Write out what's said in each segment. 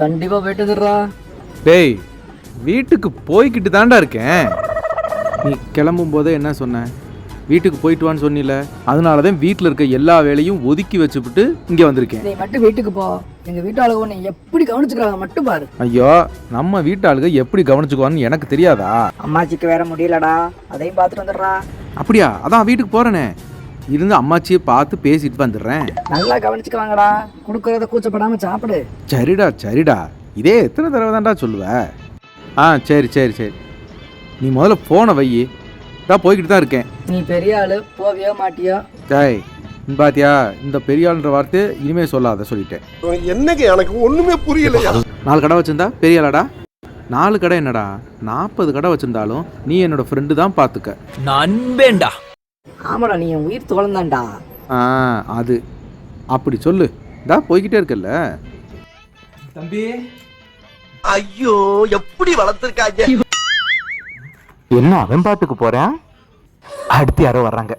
கண்டிப்பா போயிட்டு வந்துடுறா டேய் வீட்டுக்கு போய்கிட்டு தான்டா இருக்கேன். நீ கிளம்பும் போதே என்ன சொன்ன? வீட்டுக்கு போயிட்டு வான்னு சொன்னில. அதனால தான் வீட்டில் இருக்க எல்லா வேலையும் ஒதுக்கி வச்சுப்புட்டு இங்கே வந்திருக்கேன். நீ மட்டும் வீட்டுக்கு போ. எங்க வீட்டு ஆளுங்க உன்னை எப்படி கவனிச்சுக்கிறாங்க மட்டும் பாரு. ஐயோ நம்ம வீட்டு ஆளுங்க எப்படி கவனிச்சுக்குவான்னு எனக்கு தெரியாதா? அம்மாச்சிக்கு வேற முடியலடா. அதையும் பார்த்துட்டு வந்துடுறா. அப்படியா? அதான் வீட்டுக்கு போகிறேனே இருந்து அம்மாச்சியை பார்த்து பேசிட்டு வந்துடுறேன். நல்லா கவனிச்சுக்குவாங்கடா கொடுக்கறத கூச்சப்படாம சாப்பிடு. சரிடா சரிடா. இதே எத்தனை தடவை தான்டா சொல்லுவ? ஆ சரி சரி சரி. நீ முதல்ல போனை வை. தான் போய்கிட்டு தான் இருக்கேன். நீ பெரிய ஆளு போவியோ மாட்டியோ? டேய் இங்க பாத்தியா? இந்த பெரியாள்ன்ற வார்த்தை இனிமே சொல்லாத சொல்லிட்டேன். என்னங்க எனக்கு ஒண்ணுமே புரியலையா? நாலு கடை வச்சிருந்தா? பெரிய ஆளாடா? நாலு கடை என்னடா? நாற்பது கடை வச்சிருந்தாலும் நீ என்னோட ஃப்ரெண்டு தான் பார்த்துக்க நண்பேண்டா ஆமாடா நீ என் உயிர் தோழந்தான்டா ஆ அது. அப்படி சொல்லு. இதா போய்கிட்டே இருக்கல்ல. தம்பி. ஐயோ எப்படி வளர்த்துருக்காங்க? என்ன அவன் பாட்டுக்கு போறேன் அடுத்து யாரோ வர்றாங்க.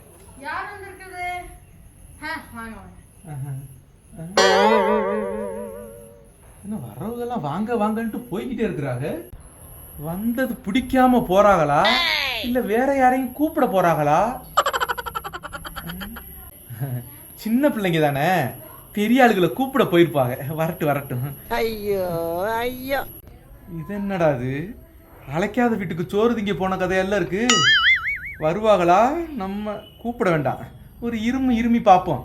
என்ன வர்றவங்கெல்லாம் வாங்க வாங்கன்ட்டு போய்கிட்டே இருக்கிறாங்க? வந்தது பிடிக்காம போறாங்களா? இல்ல வேற யாரையும் கூப்பிட போறாங்களா? சின்ன பிள்ளைங்க தானே? பெரிய ஆளுகளை கூப்பிட போயிருப்பாங்க. வரட்டும் வரட்டும். ஐயோ ஐயோ. இது என்னடா இது? அழைக்காத வீட்டுக்கு சோறு திங்க போன கதையெல்லாம் இருக்கு? வருவாங்களா நம்ம கூப்பிட வேண்டாம். ஒரு இருமி இருமி பார்ப்போம்.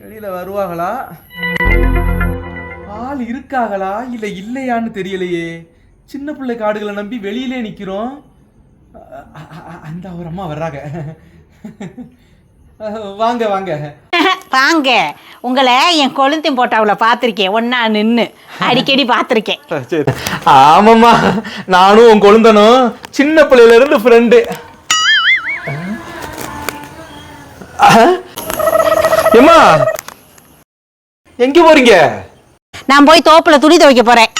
வெளியில வருவாங்களா ஆள் இருக்காங்களா இல்ல இல்லையான்னு தெரியலையே. சின்ன பிள்ளை காடுகளை நம்பி வெளியிலே அ- அந்த ஒரு அம்மா வர்றாங்க. வாங்க வாங்க. வாங்க. உங்களை என் கொளுத்தின் போட்டாவில் பார்த்துருக்கேன். ஒன்றா நின்று அடிக்கடி பார்த்துருக்கேன். சரி. ஆமாம்மா. நானும் உன் கொழுந்தனும் சின்ன பிள்ளையில இருந்து ஃப்ரெண்டு ஏம்மா எங்க போறீங்க? நான் போய் தோப்பில் துணி துவைக்க போகிறேன்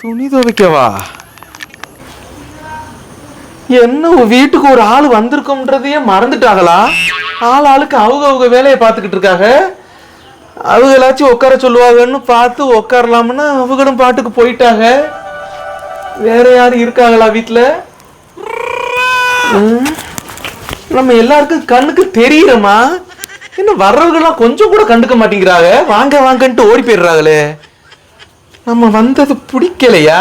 துணி துவைக்கவா? என்ன உன் வீட்டுக்கு ஒரு ஆள் வந்திருக்கோம்ன்றதையே மறந்துட்டாங்களா? ஆள் ஆளுக்கு அவங்க அவங்க வேலையை பார்த்துக்கிட்டு இருக்காங்க. அவங்களாச்சும் உட்கார சொல்லுவாங்கன்னு பார்த்து உட்காரலாம்னு அவங்களும் பாட்டுக்கு போயிட்டாங்க. வேற யாரும் இருக்காங்களா வீட்டில் நம்ம எல்லாருக்கும் கண்ணுக்கு தெரியுறமா என்ன வர்றவங்கெல்லாம் கொஞ்சம் கூட கண்டுக்க மாட்டேங்கிறாங்க. வாங்க வாங்கன்ட்டு ஓடி போயிடுறாங்களே. நம்ம வந்தது பிடிக்கலையா?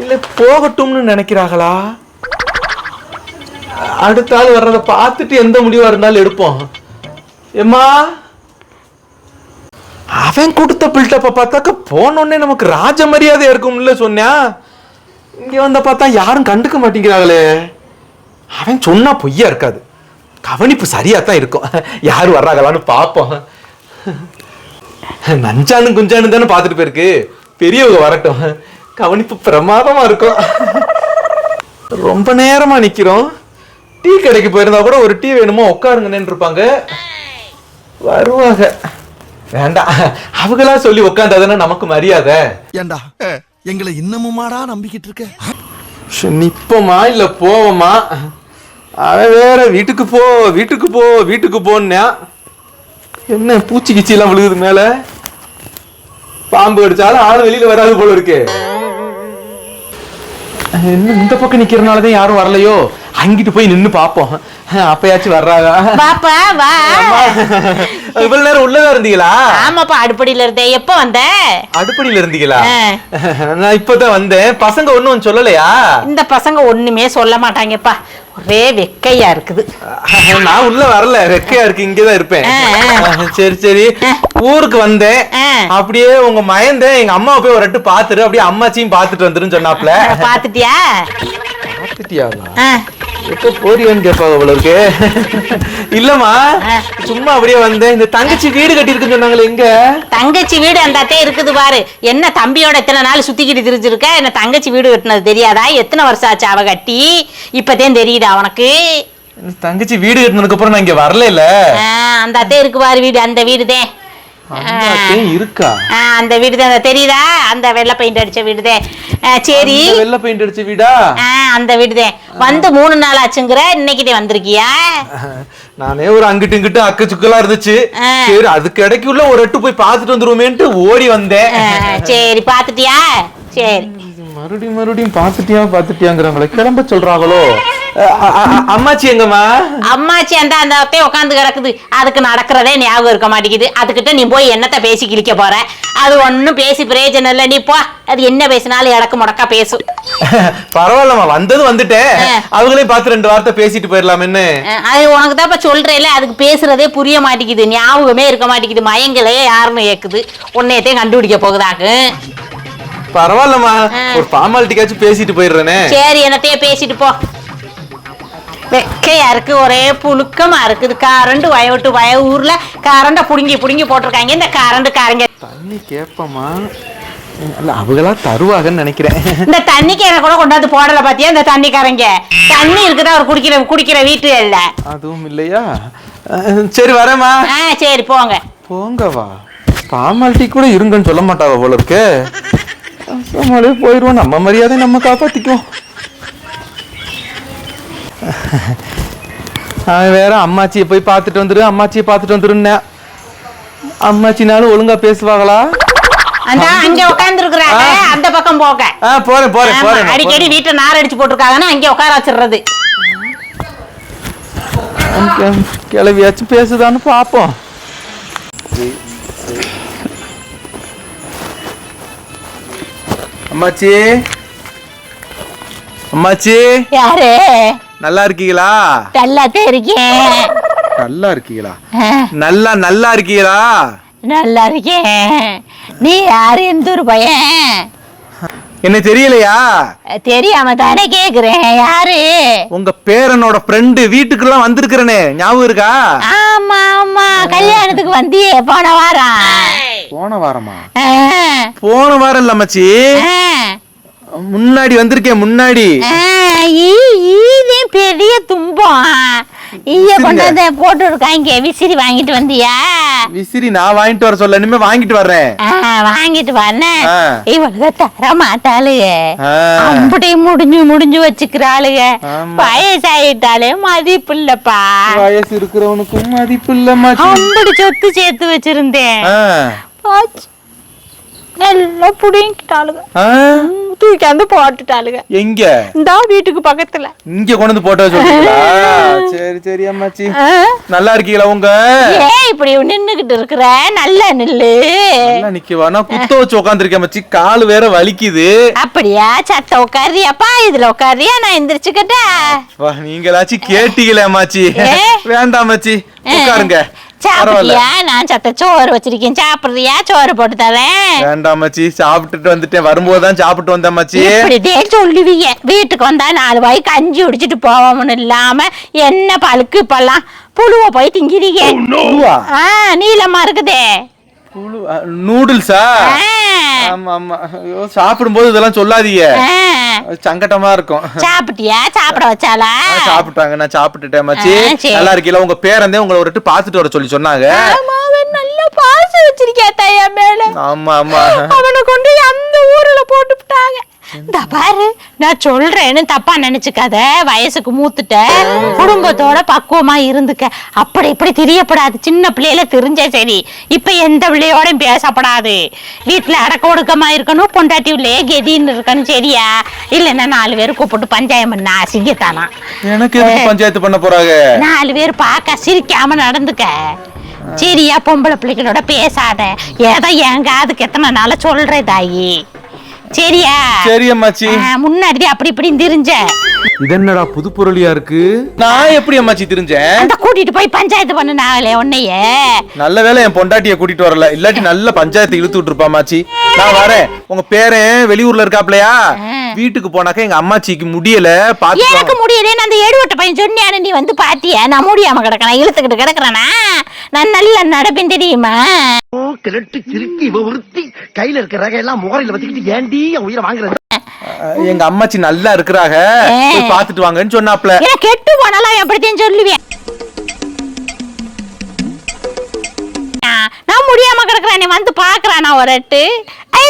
இல்லை போகட்டும்னு நினைக்கிறாங்களா அடுத்த ஆள் வர்றதை பார்த்துட்டு எந்த முடிவாக இருந்தாலும் எடுப்போம். ஏம்மா? அவன் கொடுத்த பில்டப்ப பார்த்தாக்க போனோடனே நமக்கு ராஜ மரியாதை இருக்கும்ல சொன்னா இங்கே வந்த பார்த்தா யாரும் கண்டுக்க மாட்டேங்கிறாங்களே. அவன் சொன்னா பொய்யா இருக்காது. கவனிப்பு சரியா தான் இருக்கும். யார் வர்றாங்களான்னு பார்ப்போம். நஞ்சானு குஞ்சானு தானே பார்த்துட்டு போயிருக்கு. பெரியவங்க வரட்டும். கவனிப்பு பிரமாதமா இருக்கும். ரொம்ப நேரமா நிக்கிறோம். டீ கடைக்கு போயிருந்தா கூட ஒரு டீ வேணுமோ? உட்காருங்கன்னு இருப்பாங்க. வருவாங்க. வேண்டாம். அவங்களா சொல்லி உட்காந்தாதானே நமக்கு மரியாதை. ஏண்டா? எங்களை இன்னமுமாடா நம்பிக்கிட்டு இருக்க? நிப்போமா? இல்ல போவோமா? அவன் வேற வீட்டுக்கு போ வீட்டுக்கு போ வீட்டுக்கு போன்னா என்ன பூச்சி கிச்சி எல்லாம் விழுகுது மேல? பாம்பு கடிச்சாலும் ஆள் வெளியில வராது போல இருக்கு. என்ன இந்த பக்கம் நிக்கிறனாலதான் யாரும் வரலையோ? அங்கிட்டு போய் நின்னு பாப்போம் அப்பயாச்சும் வர்றாங்க பாப்பா வா. இவ்வளவு நேரம் உள்ளதா இருந்தீங்களா? ஆமாப்பா அடுப்படியில் இருந்தேன். எப்போ வந்த? அடுப்படியில இருந்தீங்களா. நான் இப்பதான் வந்தேன். பசங்க ஒண்ணும் சொல்லலையா? இந்த பசங்க ஒண்ணுமே சொல்ல மாட்டாங்கப்பா. ஒரே வெக்கையா இருக்குது. நான் உள்ள வரல. ரெக்கையா இருக்கு. இங்கதான் இருப்பேன். சரி சரி. ஊருக்கு வந்தேன். அப்படியே உங்க மயந்தேன் எங்க அம்மாவை போய் ஒரு ரெட்டு பாத்துரு அப்படியே அம்மாச்சியும் பாத்துட்டு வந்துருன்னு சொன்னாப்ல பாத்துட்டியா? பாத்துட்டியாவா ஆ, எப்ப போறியான்னு கேட்பாங்க இருக்கு. இல்லம்மா சும்மா அப்படியே வந்தேன். இந்த தங்கச்சி வீடு கட்டி இருக்குன்னு சொன்னாங்களே எங்க தங்கச்சி வீடு அந்தாத்தே இருக்குது பாரு. என்ன தம்பியோட எத்தனை நாள் சுத்திக்கிட்டு திரிஞ்சிருக்க? என்ன தங்கச்சி வீடு கட்டினது தெரியாதா? எத்தனை வருஷம் ஆச்சு அவ கட்டி? இப்பதான் தெரியுதா உனக்கு? இந்த தங்கச்சி வீடு கட்டினதுக்கு அப்புறம் நான் இங்க வரல இல்ல ஆ, அந்தாத்தே இருக்கு பாரு வீடு அந்த வீடுதே. இருக்கா? அந்த வீடுதான் தெரியுதா? அந்த வெள்ளை பெயிண்ட் அடிச்ச வீடுதே ஆ, சரி. வெள்ளை பெயிண்ட் அடிச்ச வீடா? அந்த வீடுதே வந்து மூணு நாள் ஆச்சுங்கிற இன்னைக்குதே வந்திருக்கியா? நானே ஒரு அங்கிட்டு இங்கிட்டு அக்கு சுக்கலா இருந்துச்சு. சரி அதுக்கு இடைக்குள்ள ஒரு எட்டு போய் பார்த்துட்டு வந்துருவோமேன்ட்டு ஓடி வந்தேன். சரி பாத்துட்டியா சரி. மறுபடியும் மறுபடியும் பார்த்துட்டியா பார்த்துட்டியாங்கிறவங்கள கிளம்ப சொல்றாங்களோ? அம்மாச்சி எங்கம்மா? அம்மாச்சி அந்த அந்த அத்தையே உட்காந்து கிடக்குது. அதுக்கு நடக்கிறதே ஞாபகம் இருக்க மாட்டேங்குது. அதுக்கிட்ட நீ போய் என்னத்த பேசி கிழிக்க போற? அது ஒன்றும் பேசி பிரயோஜனம் இல்லை. நீ போ. அது என்ன பேசினாலும் இடக்கு முடக்கா பேசும் பரவாயில்லம்மா. வந்தது வந்துட்டேன் ஆ. அவங்களையும் பார்த்து ரெண்டு வார்த்தை பேசிட்டு போயிடலாம்னு அது உனக்கு தான் இப்ப சொல்றேல அதுக்கு பேசுறதே புரிய மாட்டேங்குது. ஞாபகமே இருக்க மாட்டேங்குது. மயங்கலே யாருன்னு கேக்குது. உன்னையத்தையும் கண்டுபிடிக்க போகுதாக்கு. பரவாயில்லம்மா. ஒரு ஃபார்மாலிட்டிக்காச்சும் பேசிட்டு போயிடுறேனே. சரி என்னத்தையே பேசிட்டு போ. வெக்கையா இருக்கு ஒரே புழுக்கமா இருக்குது கரண்ட் வய விட்டு வய ஊர்ல கரண்ட புடுங்கி புடுங்கி போட்டிருக்காங்க. இந்த கரண்ட் காரங்க. தண்ணி கேப்பமா இல்ல அவங்களா தருவாங்கன்னு நினைக்கிறேன். இந்த தண்ணி கேன கூட கொண்டாந்து போடல பாத்தியா இந்த தண்ணிக்காரங்க தண்ணி இருக்குதா அவர் குடிக்கிற குடிக்கிற வீட்டு இல்ல. அதுவும் இல்லையா? சரி வரேம்மா. ஆ சரி போங்க. போங்கவா. ஃபார்மாலிட்டி கூட இருங்கன்னு சொல்ல மாட்டாவ போல இருக்கு. நம்மளே போயிடுவோம் நம்ம மரியாதை நம்ம காப்பாத்திக்குவோம். அவன் வேற அம்மாச்சியை போய் பார்த்துட்டு வந்துரு அம்மாச்சியை பார்த்துட்டு வந்துருன்னேன் அம்மாச்சினாலும் ஒழுங்கா பேசுவாங்களா? அந்த அங்க உட்கார்ந்து இருக்கிறாங்க அந்த பக்கம் போக. போறேன் போறேன் போறேன் அடிக்கடி வீட்டுல நார் அடிச்சு போட்டிருக்காங்கன்னா அங்கே உட்கார வச்சிடுறது. கிளவியாச்சும் பேசுதான்னு பார்ப்போம். அம்மாச்சி. அம்மாச்சி. யாரு? நல்லா இருக்கீங்களா? நல்லாத்தான் இருக்கேன். நல்லா இருக்கீங்களா? நல்லா நல்லா இருக்கீங்களா? நல்லா இருக்கேன். நீ யாரு? எந்த ஒரு பையன்? என்ன தெரியலையா? தெரியாம தானே கேக்குறேன். யாரு? உங்க பேரனோட ஃப்ரெண்டு வீட்டுக்குலாம் வந்திருக்கிறனே. ஞாபகம் இருக்கா? ஆமா ஆமா. கல்யாணத்துக்கு வந்தியே போன வாரம். போன வாரமா? போன வாரம் இல்ல அம்மாச்சி ஆ, முன்னாடி வந்திருக்கேன் முன்னாடி. பெரிய துன்பம் ஈய கொண்டாந்து போட்டு இருக்காங்க விசிறி வாங்கிட்டு வந்தியா? விசிறி நான் வாங்கிட்டு வர சொல்ல இனிமே வாங்கிட்டு வர்றேன். வாங்கிட்டு வரேன். இவளுக தர மாட்டாளுக ஆ. அப்படி முடிஞ்சு முடிஞ்சு வச்சுக்கிறாளுக. வயசாயிட்டாலே மதிப்பு இல்லப்பா வயசு இருக்கிறவனுக்கும் மதிப்பு இல்லம்மாச்சி அப்படி சொத்து சேர்த்து வச்சிருந்தேன். புடிங்கிட்டாளுக ஆ? தூக்கி வந்து போட்டுட்டாளுக எங்க? இந்த வீட்டுக்கு பக்கத்துல. இங்க கொண்டு வந்து போட்டோ சொல்றீங்களா? சரி சரி அம்மாச்சி? நல்லா இருக்கீங்களா உங்க? ஏன் இப்படி நின்னுகிட்டு இருக்கிற? நல்லா நில்லு. நல்லா நிக்கவா? நான் குத்த வச்சு உட்காந்துருக்கேன் மச்சி கால் வேற வலிக்குது. அப்படியா? சத்த உட்காரியாப்பா இதுல உட்காரியா நான் எந்திரிச்சுக்கிட்டா. வா நீங்களாச்சும் கேட்டீங்களே அம்மாச்சி. ஏ? வேண்டாம் மச்சி உட்காருங்க. சாப்பிடுறியா நான் சத்த சோறு வச்சிருக்கேன். சாப்பிடுறியா? சோறு போட்டு தரேன். வேண்டாம் மச்சி. சாப்பிட்டுட்டு வந்துட்டேன். வரும்போது தான் சாப்பிட்டு வந்தேன் மச்சி. இப்படிதே சொல்லுவீங்க. வீட்டுக்கு வந்தா நாலு வாய் கஞ்சி குடிச்சிட்டு போவோம்னு இல்லாம என்ன பழுக்கு இப்பெல்லாம்? புழுவ போய் திங்கிறீங்க? ஆ நீளமா இருக்குதே. நூடுல்ஸா? ஆமா ஆமா ஐயோ சாப்பிடும்போது இதெல்லாம் சொல்லாதீங்க. ஆ. சங்கட்டமா இருக்கும். சாப்பிட்டியா? சாப்பிட வச்சாளா? ஆ, சாப்பிட்டாங்க. நான் சாப்பிட்டுட்டேன் மச்சி. நல்லா இருக்கீங்களா உங்க பேரந்தே உங்களை ஒரு வாட்டி பார்த்துட்டு வர சொல்லி சொன்னாங்க. பாசம் வச்சிருக்கியா தையா மேல? ஆமா ஆமா அவனை கொண்டு அந்த ஊர்ல போட்டு விட்டாங்க இந்த பாரு நான் சொல்றேன்னு தப்பா நினைச்சுக்காத. வயசுக்கு மூத்துட்ட. குடும்பத்தோட பக்குவமா இருந்துக்க. அப்படி இப்படி தெரியப்படாது. சின்ன பிள்ளையில தெரிஞ்சா சரி. இப்ப எந்த பிள்ளையோடையும் பேசப்படாது. வீட்டுல அடக்க ஒடுக்கமா இருக்கணும் பொண்டாட்டி உள்ளே கெதின்னு இருக்கணும் சரியா? இல்லைன்னா நாலு பேர் கூப்பிட்டு பஞ்சாயம் பண்ண அசிங்கத்தானா? எனக்கு பஞ்சாயத்து பண்ண போறாங்க? நாலு பேர் பார்க்க சிரிக்காம நடந்துக்க. சரியா பொம்பளை பிள்ளைகளோட பேசாத. ஏதோ என் காதுக்கு எத்தனை நாள சொல்ற தாயி? சரியா? சரி அம்மாச்சி. முன்னாடி அப்படி இப்படி திரிஞ்ச இது என்னடா புது பொருளியா இருக்கு? நான் எப்படி அம்மாச்சி தெரிஞ்சேன்? அந்த கூட்டிட்டு போய் பஞ்சாயத்து பண்ணுனாங்களே உன்னைய. நல்ல வேளை என் பொண்டாட்டிய கூட்டிட்டு வரல. இல்லாட்டி நல்ல பஞ்சாயத்து இழுத்து விட்டுருப்பா அம்மாச்சி. நான் வரேன். உங்க பேரன் வெளியூர்ல இருக்காப்லையா? வீட்டுக்கு போனாக்க எங்க அம்மாச்சிக்கு முடியல. பாத்து எனக்கு முடியல அந்த ஏடுவட்ட பையன் சொன்னியானு நீ வந்து பாத்தியா? நான் முடியாம கிடக்கிறேன் இழுத்துக்கிட்டு கிடக்குறேனா? நான் நல்லா நடப்பேன் தெரியுமா? கிழட்டு சிரிக்கி இவ உறுத்தி கையில இருக்கிற ரகையெல்லாம் முகரையில வச்சுக்கிட்டு ஏண்டி என் உயிரை வாங்குறது? எங்க அம்மாச்சி நல்லா இருக்கிறாங்க போய் பாத்துட்டு வாங்கன்னு சொன்னாப்ல. கெட்டு போனாலும் எப்படித்தையும் சொல்லுவேன். நான் நான் முடியாம கிடக்குறேன். வந்து பாக்குறானா ஒரு எட்டு.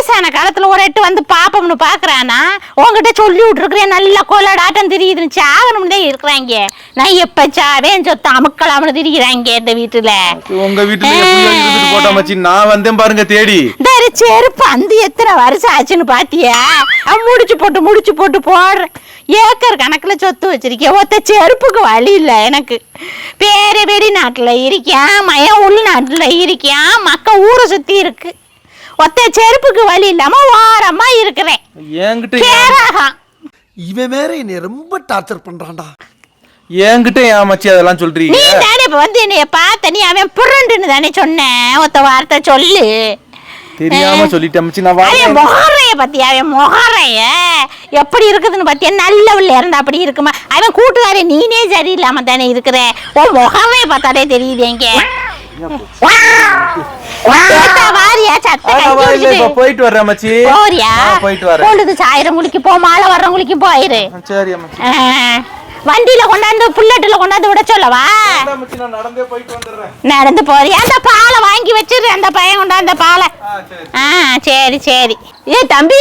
வயசான காலத்துல ஒரு எட்டு வந்து பாப்போம்னு பாக்குறானா? உன்கிட்ட சொல்லி விட்டுருக்கிறேன். நல்லா கோலாடாட்டம் தெரியுதுன்னு சாகணும்னே இருக்கிறாங்க. நான் எப்ப சாவேன் சொத்து அமுக்கலாம்னு திரிகிறாங்க இந்த வீட்டுல. உங்க வீட்டுல போட்டா மச்சி நான் வந்தேன் பாருங்க தேடி. இந்த செருப்பு அந்த எத்தனை வருஷம் ஆச்சுன்னு பாத்தியா? முடிச்சு போட்டு முடிச்சு போட்டு போடுறேன். ஏக்கர் கணக்குல சொத்து வச்சிருக்கேன் ஒத்த செருப்புக்கு வழி இல்ல எனக்கு. பேரு வெளிநாட்டுல இருக்கேன் மயம் உள்நாட்டுல இருக்கேன் மக்க ஊரை சுத்தி இருக்கு. ஒத்த செருப்புக்கு வழி இல்லாம ஓரமா இருக்கிறேன். என்கிட்ட இவன் வேற என்னை ரொம்ப டார்ச்சர் பண்றான்டா. என்கிட்ட ஏன் மச்சி அதெல்லாம் நீ சொல்றீங்க தானே இப்ப வந்து என்னைய பார்த்த நீ அவன் புரண்டுன்னு தானே சொன்னேன் ஒத்த வார்த்தை சொல்லு. தெரியாம சொல்லிட்டேன் மச்சி நான் வரேன் முகரைய பத்தியா அவன் முகரைய எப்படி இருக்குதுன்னு பத்தியா? நல்ல உள்ள இருந்தா அப்படி இருக்குமா? அவன் கூட்டுக்காரன் நீனே சரியில்லாம தானே இருக்கிற. உன் முகரைய பார்த்தாலே தெரியுது எங்க போயிட்டு வர்றேன் மச்சி போறியா? போயிட்டு வரேன் போ மாலை வர்றவங்களுக்கு போயிரு சரி வண்டியில கொண்டாந்து புல்லட்டுல கொண்டாந்து விட சொல்லவா? வேண்டாம் மச்சி நான் நடந்தே போறியா அந்த பாலை வாங்கி வச்சிரு அந்த பையன் கொண்டாந்த பாலை. ஆ சரி ஆ சரி சரி. ஏ தம்பி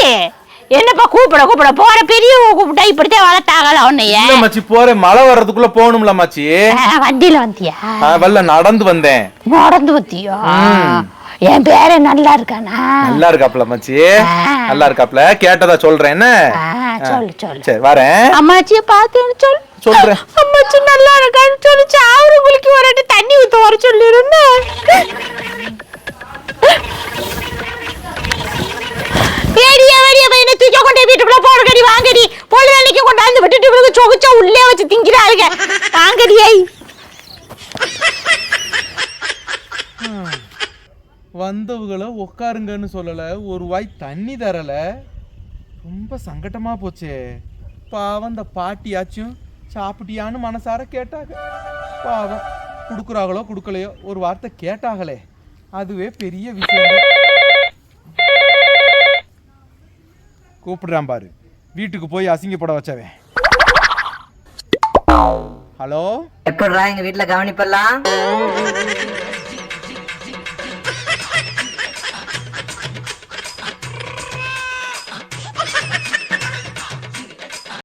என்னப்பா கூப்பிட கூப்பிட? போற பெரியவங்க கூப்பிட்டா இப்படித்தான் வளர்த்தாகல உன்னைய? மச்சி போறேன் மழை வர்றதுக்குள்ள போகணும்ல மச்சி. வண்டியில வந்தியா? ஆ, வரல நடந்து வந்தேன். நடந்து வந்தியா. என் பேரே நல்லா இருக்கானா? நல்லா இருக்காப்ல மச்சி. நல்லா இருக்காப்ல. கேட்டதா சொல்றேன் என்ன? சொல்லு சொல்லு. சரி வரேன். அம்மாச்சிய பார்த்தேன்னு சொல்லு சொல்றேன். அம்மாச்சி நல்லா இருக்கான்னு சொல்லு சாவர குளிக்கு வரட்டு தண்ணி ஊத்த வர சொல்லிருந்தேன். பெரிய வெடியா என்ன தூக்கி கொண்டு வீட்டுக்குள்ள போடுங்கடி வாங்கடி பொழுதன்னைக்கு கொண்டாந்து விட்டுட்டு இவளுக்கு சொகுச்சா உள்ளே வச்சு திங்கிறாளுங்க வாங்கடி ஐ வந்தவங்களை உட்காருங்கன்னு சொல்லல ஒரு வாய் தண்ணி தரல ரொம்ப சங்கட்டமா போச்சே. பாவம் இந்த பாட்டியாச்சும் சாப்பிட்டியான்னு மனசார கேட்டாங்க பாவம் கொடுக்குறாங்களோ கொடுக்கலையோ ஒரு வார்த்தை கேட்டாங்களே அதுவே பெரிய விஷயம் கூப்பிடுறான் பாரு. வீட்டுக்கு போய் அசிங்கப்பட வச்சவன். ஹலோ? எப்படா எங்க வீட்டுல கவனிப்பெல்லாம்?